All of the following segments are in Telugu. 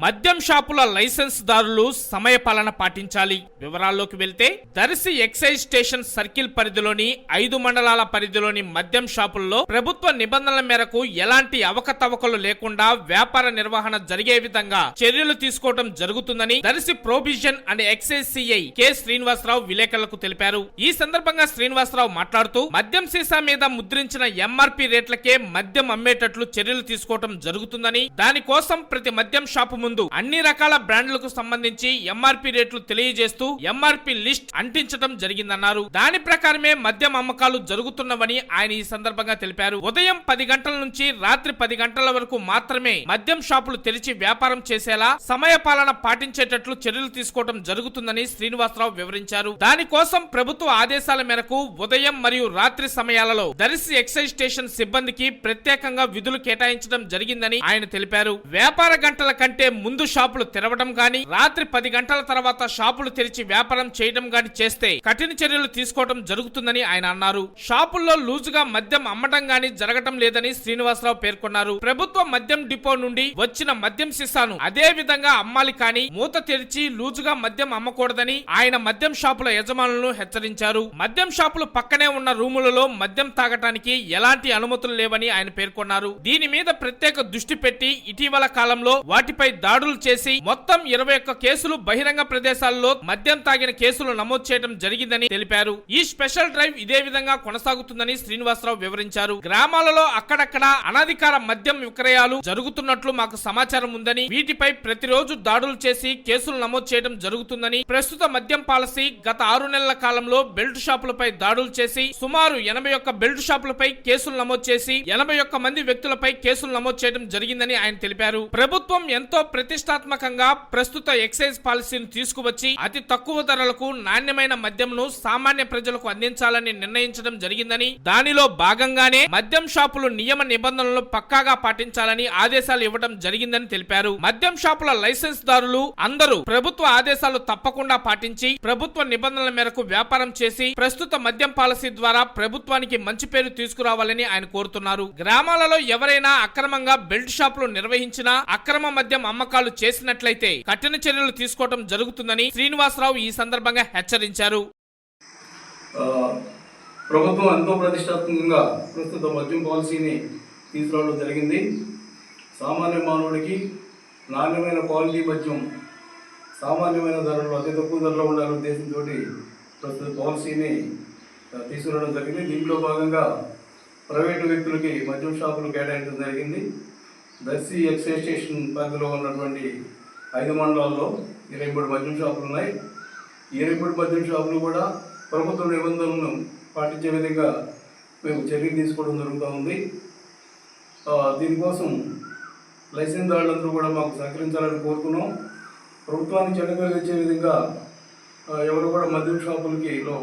మద్యం షాపుల లైసెన్స్ దారులు సమయపాలన పాటించాలి. వివరాల్లోకి వెళ్తే దర్శి ఎక్సైజ్ స్టేషన్ సర్కిల్ పరిధిలోని ఐదు మండలాల పరిధిలోని మద్యం షాపుల్లో ప్రభుత్వ నిబంధనల మేరకు ఎలాంటి అవకతవకలు లేకుండా వ్యాపార నిర్వహణ జరిగే విధంగా చర్యలు తీసుకోవడం జరుగుతుందని Darsi prohibition and excise CI K Srinivasarao విలేకరులకు తెలిపారు. ఈ సందర్భంగా శ్రీనివాసరావు మాట్లాడుతూ మద్యం సీసా మీద ముద్రించిన ఎంఆర్పి రేట్లకే మద్యం అమ్మేటట్లు చర్యలు తీసుకోవడం జరుగుతుందని దానికోసం ప్రతి మద్యం షాపు ముందు అన్ని రకాల బ్రాండ్లకు సంబంధించి ఎంఆర్పి రేట్లు తెలియజేస్తూ ఎంఆర్పి లిస్ట్ అంటించడం జరిగిందన్నారు. దాని ప్రకారమే మద్యం అమ్మకాలు జరుగుతున్నవని ఆయన ఈ సందర్భంగా తెలిపారు. ఉదయం పది గంటల నుంచి రాత్రి పది గంటల వరకు మాత్రమే మద్యం షాపులు తెరిచి వ్యాపారం చేసేలా సమయ పాలన పాటించేటట్లు చర్యలు తీసుకోవడం జరుగుతుందని శ్రీనివాసరావు వివరించారు. దానికోసం ప్రభుత్వ ఆదేశాల మేరకు ఉదయం మరియు రాత్రి సమయాలలో దరిసి ఎక్సైజ్ స్టేషన్ సిబ్బందికి ప్రత్యేకంగా విధులు కేటాయించడం జరిగిందని ఆయన తెలిపారు. వ్యాపార గంటల కంటే ముందు షాపులు తెరవడం గాని రాత్రి పది గంటల తర్వాత షాపులు తెరిచి వ్యాపారం చేయడం గాని చేస్తే కఠిన చర్యలు తీసుకోవడం జరుగుతుందని ఆయన అన్నారు. షాపుల్లో లూజుగా మద్యం అమ్మడం గాని జరగటం లేదని శ్రీనివాసరావు పేర్కొన్నారు. ప్రభుత్వ మద్యం డిపో నుండి వచ్చిన మద్యం సీసాను అదే విధంగా అమ్మాలి కానీ మూత తెరిచి లూజుగా మద్యం అమ్మకూడదని ఆయన మద్యం షాపుల యజమానులను హెచ్చరించారు. మద్యం షాపులు పక్కనే ఉన్న రూములలో మద్యం తాగటానికి ఎలాంటి అనుమతులు లేవని ఆయన పేర్కొన్నారు. దీని మీద ప్రత్యేక దృష్టి పెట్టి ఇటీవల కాలంలో వాటిపై దాడులు చేసి మొత్తం ఇరవై ఒక్క కేసులు బహిరంగ ప్రదేశాల్లో మద్యం తాగిన కేసులు నమోదు చేయడం జరిగిందని తెలిపారు. ఈ స్పెషల్ డ్రైవ్ ఇదే విధంగా కొనసాగుతుందని శ్రీనివాసరావు వివరించారు. గ్రామాలలో అక్కడక్కడ అనధికార మద్యం విక్రయాలు జరుగుతున్నట్లు మాకు సమాచారం ఉందని వీటిపై ప్రతిరోజు దాడులు చేసి కేసులు నమోదు చేయడం జరుగుతుందని ప్రస్తుత మద్యం పాలసీ గత ఆరు నెలల కాలంలో బెల్ట్ షాపులపై దాడులు చేసి సుమారు ఎనభై ఒక్క బెల్ట్ షాపులపై కేసులు నమోదు చేసి ఎనభై ఒక్క మంది వ్యక్తులపై కేసులు నమోదు చేయడం జరిగిందని ఆయన తెలిపారు. ప్రభుత్వం ఎంతో ప్రతిష్టాత్మకంగా ప్రస్తుత ఎక్సైజ్ పాలసీని తీసుకువచ్చి అతి తక్కువ ధరలకు నాణ్యమైన మద్యంను సామాన్య ప్రజలకు అందించాలని నిర్ణయించడం జరిగిందని దానిలో భాగంగానే మద్యం షాపులు నియమ నిబంధనలు పక్కాగా పాటించాలని ఆదేశాలు ఇవ్వడం జరిగిందని తెలిపారు. మద్యం షాపుల లైసెన్స్ దారులు అందరూ ప్రభుత్వ ఆదేశాలు తప్పకుండా పాటించి ప్రభుత్వ నిబంధనల మేరకు వ్యాపారం చేసి ప్రస్తుత మద్యం పాలసీ ద్వారా ప్రభుత్వానికి మంచి పేరు తీసుకురావాలని ఆయన కోరుతున్నారు. గ్రామాలలో ఎవరైనా అక్రమంగా బెల్ట్ షాపులు నిర్వహించినా అక్రమ మద్యం అమ్మకాలు చేసినట్లయితే కఠిన చర్యలు తీసుకోవడం జరుగుతుందని శ్రీనివాసరావు ఈ సందర్భంగా హెచ్చరించారు. ప్రభుత్వం ఎంతో ప్రతిష్టాత్మకంగా ప్రస్తుత మద్యం పాలసీని తీసుకురావడం జరిగింది. సామాన్య మానవుడికి నాణ్యమైన క్వాలిటీ మద్యం సామాన్యమైన ధరలో అతి తక్కువ ధరలో ఉండాలనే ఉద్దేశంతో ప్రస్తుత పాలసీని తీసుకురావడం జరిగింది. దీంట్లో భాగంగా ప్రైవేటు వ్యక్తులకి మద్యం షాపులు కేటాయించడం జరిగింది. దర్శి ఎక్సైజ్ స్టేషన్ పరిధిలో ఉన్నటువంటి ఐదు మండలాల్లో ఇరవై మూడు మద్యం షాపులు ఉన్నాయి. ఈ ఇరవై మూడు మద్యం షాపులు కూడా ప్రభుత్వ నిబంధనలను పాటించే విధంగా మేము చర్యలు తీసుకోవడం జరుగుతూ ఉంది. దీనికోసం లైసెన్స్దారులందరూ కూడా మాకు సహకరించాలని కోరుతున్నాం. ప్రభుత్వానికి చెడ్డ ఇచ్చే విధంగా ఎవరు కూడా మద్యం షాపులకి లో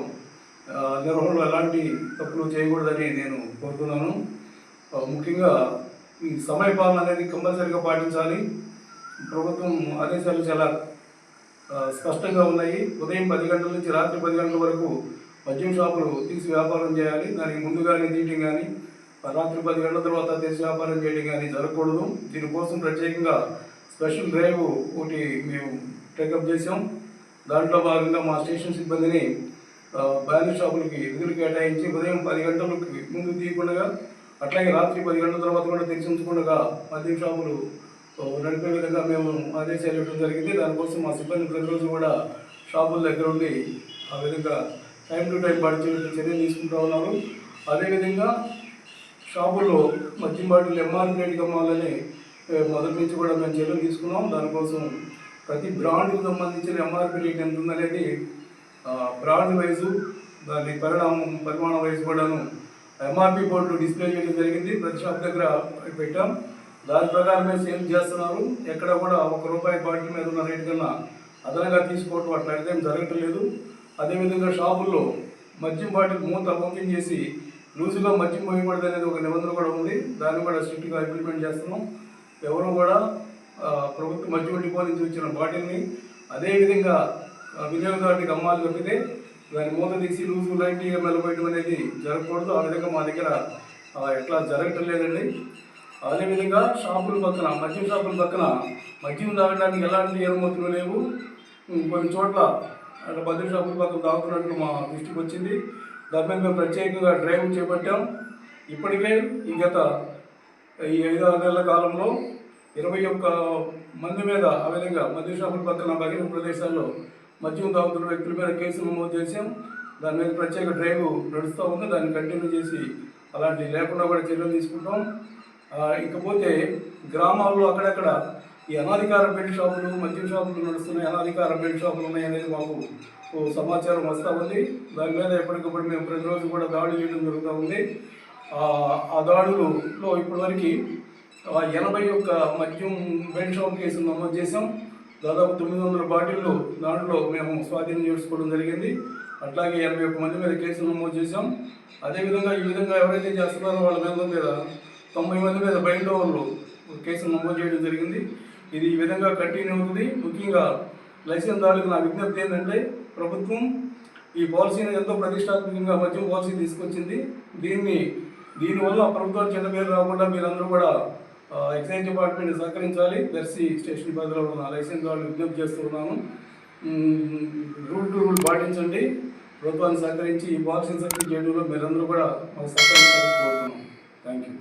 నిర్వహణలో ఎలాంటి తప్పులు చేయకూడదని నేను కోరుతున్నాను. ముఖ్యంగా ఈ సమయపాలన అనేది కంపల్సరీగా పాటించాలి. ప్రభుత్వం ఆదేశాలు చాలా స్పష్టంగా ఉన్నాయి. ఉదయం పది గంటల నుంచి రాత్రి పది గంటల వరకు మద్యం షాపులు తీసి వ్యాపారం చేయాలి. దానికి ముందుగానే తీయటం కానీ రాత్రి పది గంటల తర్వాత తీసి వ్యాపారం చేయడం కానీ జరగకూడదు. దీనికోసం ప్రత్యేకంగా స్పెషల్ డ్రైవ్ ఒకటి మేము టేకప్ చేసాం దాంట్లో భాగంగా మా స్టేషన్ సిబ్బందిని బ్యానర్ షాపులకి విధులు కేటాయించి ఉదయం పది గంటలకి ముందు తీయకుండా అట్లాగే రాత్రి పది గంటల తర్వాత కూడా తెరిచి ఉంచకుండా మద్యం షాపులు నడిపే విధంగా మేము ఆదేశాలు ఇవ్వడం జరిగింది. దానికోసం మా సిబ్బంది ప్రతిరోజు కూడా షాపుల దగ్గర ఉండి ఆ విధంగా టైం టు టైం పాటించే చర్యలు తీసుకుంటూ ఉన్నారు. అదేవిధంగా షాపుల్లో మద్యం బాటిల్ ఎంఆర్పి రేటుకి అమ్మాలని మొదటి నుంచి కూడా మేము చర్యలు తీసుకున్నాం. దానికోసం ప్రతి బ్రాండ్కి సంబంధించిన ఎంఆర్పీ రేట్ ఎంత ఉందనేది బ్రాండ్ వైజు దాని పరిణామం పరిమాణం వైజ్ కూడాను ఎంఆర్పి బోర్డు డిస్ప్లే చేయడం జరిగింది. ప్రతి షాప్ దగ్గర పెట్టాం. దాని ప్రకారమే సేల్ చేస్తున్నారు. ఎక్కడ కూడా ఒక రూపాయి బాటిల్ మీద ఉన్న రేటు కన్నా అదనంగా తీసుకోవటం అట్లాంటిది ఏం జరగటం లేదు అదేవిధంగా షాపుల్లో మద్యం బాటిల్ మూత పంపింగ్ చేసి లూజుగా మద్యం పోయకూడదు అనేది ఒక నిబంధన కూడా ఉంది. దాన్ని కూడా స్ట్రిక్ట్గా ఇంప్లిమెంట్ చేస్తున్నాం. ఎవరు కూడా ప్రభుత్వం ప్రభుత్వ మద్యం డిపో నుంచి వచ్చిన బాటిల్ని అదేవిధంగా వినియోగదారుడికి అమ్మాలి తప్పితే దాన్ని మూత తీసి లూజు లైట్గా ఎంఎల్ అనేది జరగకూడదు. ఆ విధంగా మా దగ్గర ఎట్లా జరగటం లేదండి. అదేవిధంగా షాపుల పక్కన మద్యం షాపుల పక్కన మద్యం తాగడానికి ఎలాంటి అనుమతులు లేవు. కొన్ని చోట్ల అక్కడ మద్యం షాపుల పక్కన తాగుతున్నట్లు మా దృష్టికి వచ్చింది. దాని మీద మేము ప్రత్యేకంగా డ్రైవ్ చేపట్టాం. ఇప్పటికే ఈ గత ఈ ఐదు ఆరు నెలల కాలంలో ఇరవై ఒక్క మంది మీద ఆ విధంగా మద్యం షాపుల పక్కన బహిరంగ ప్రదేశాల్లో మద్యం తాగుతున్న వ్యక్తుల మీద కేసులు నమోదు చేసాం దాని మీద ప్రత్యేక డ్రైవ్ నడుస్తూ ఉంది. దాన్ని కంటిన్యూ చేసి అలాంటి లేకుండా కూడా చర్యలు తీసుకుంటాం. ఇకపోతే గ్రామాల్లో అక్కడక్కడ ఈ అనాధికార బెల్ట్ షాపులు మద్యం షాపులు నడుస్తున్నాయి. అనాధికార బెల్ట్ షాపులు ఉన్నాయి అనేది మాకు సమాచారం వస్తూ ఉంది. దాని మీద ఎప్పటికప్పుడు మేము ప్రతిరోజు కూడా దాడి చేయడం జరుగుతూ ఉంది. ఆ, దాడులలో ఇప్పటివరకు ఎనభై ఒక్క మద్యం బెల్ట్ షాప్ కేసులు నమోదు చేసాం దాదాపు తొమ్మిది వందల బాటిళ్ళు దాంట్లో మేము స్వాధీనం చేసుకోవడం జరిగింది. అట్లాగే ఎనభై ఒక్క మంది మీద కేసులు నమోదు చేసాం అదేవిధంగా ఈ విధంగా ఎవరైతే చేస్తున్నారో వాళ్ళ మీద మీద తొంభై మంది మీద బయట వాళ్ళు కేసులు నమోదు చేయడం జరిగింది. ఇది ఈ విధంగా కంటిన్యూ అవుతుంది. ముఖ్యంగా లైసెన్స్ దాడులకు నా విజ్ఞప్తి ఏంటంటే ప్రభుత్వం ఈ పాలసీని ఎంతో ప్రతిష్టాత్మకంగా మద్యం పాలసీ తీసుకొచ్చింది. దీన్ని దీనివల్ల ప్రభుత్వం చెడ్డ పేరు రాకుండా మీరందరూ కూడా ఎక్సైజ్ డిపార్ట్మెంట్ సహకరించాలి. దర్శి స్టేషన్ పరిధిలో ఉన్న లైసెన్స్ వాళ్ళు విజ్ఞప్తి చేస్తున్నాను రూల్ టు రూల్ పాటించండి. ప్రభుత్వాన్ని సహకరించి ఈ పాలసీని సక్సెస్ చేయడంలో మీరందరూ కూడా మాకు సహకరించాలని కోరుతున్నాం థ్యాంక్ యూ